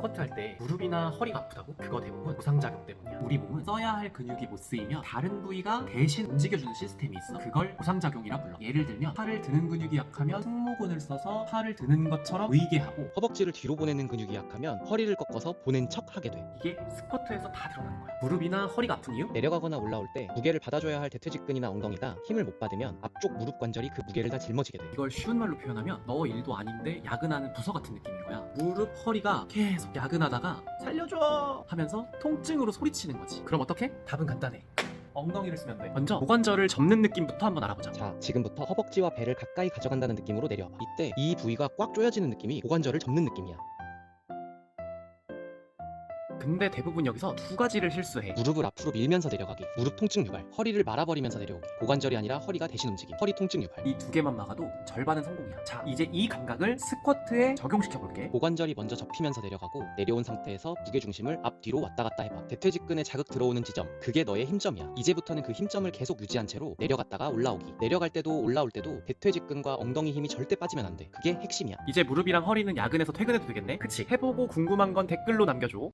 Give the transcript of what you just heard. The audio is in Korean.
스쿼트 할 때 무릎이나 허리가 아프다고? 그거 대부분 부상작용 때문이야. 우리 몸은 써야 할 근육이 못 쓰이면 다른 부위가 대신 움직여주는 시스템이 있어. 그걸 부상작용이라 불러. 예를 들면 팔을 드는 근육이 약하면 승모근을 써서 팔을 드는 것처럼 보이게 하고 허벅지를 뒤로 보내는 근육이 약하면 허리를 꺾어서 보낸 척 하게 돼. 이게 스쿼트에서 다 드러나는 거야. 무릎이나 허리가 아픈 이유? 내려가거나 올라올 때 무게를 받아줘야 할 대퇴직근이나 엉덩이가 힘을 못 받으면 앞쪽 무릎 관절이 그 무게를 다 짊어지게 돼. 이걸 쉬운 말로 표현하면 너 일도 아닌데 야근하는 부서 같은 느낌인 거야. 무릎, 허리가 계속 야근하다가 살려줘 하면서 통증으로 소리치는 거지. 그럼 어떻게? 답은 간단해. 엉덩이를 쓰면 돼. 먼저 고관절을 접는 느낌부터 한번 알아보자. 자, 지금부터 허벅지와 배를 가까이 가져간다는 느낌으로 내려와. 이때 이 부위가 꽉 조여지는 느낌이 고관절을 접는 느낌이야. 근데 대부분 여기서 두 가지를 실수해. 무릎을 앞으로 밀면서 내려가기, 무릎 통증 유발, 허리를 말아버리면서 내려오기, 고관절이 아니라 허리가 대신 움직임, 허리 통증 유발. 이 두 개만 막아도 절반은 성공이야. 자, 이제 이 감각을 스쿼트에 적용시켜 볼게. 고관절이 먼저 접히면서 내려가고 내려온 상태에서 무게 중심을 앞 뒤로 왔다 갔다 해봐. 대퇴직근에 자극 들어오는 지점, 그게 너의 힘점이야. 이제부터는 그 힘점을 계속 유지한 채로 내려갔다가 올라오기. 내려갈 때도 올라올 때도 대퇴직근과 엉덩이 힘이 절대 빠지면 안 돼. 그게 핵심이야. 이제 무릎이랑 허리는 야근해서 퇴근해도 되겠네? 그치? 해보고 궁금한 건 댓글로 남겨줘.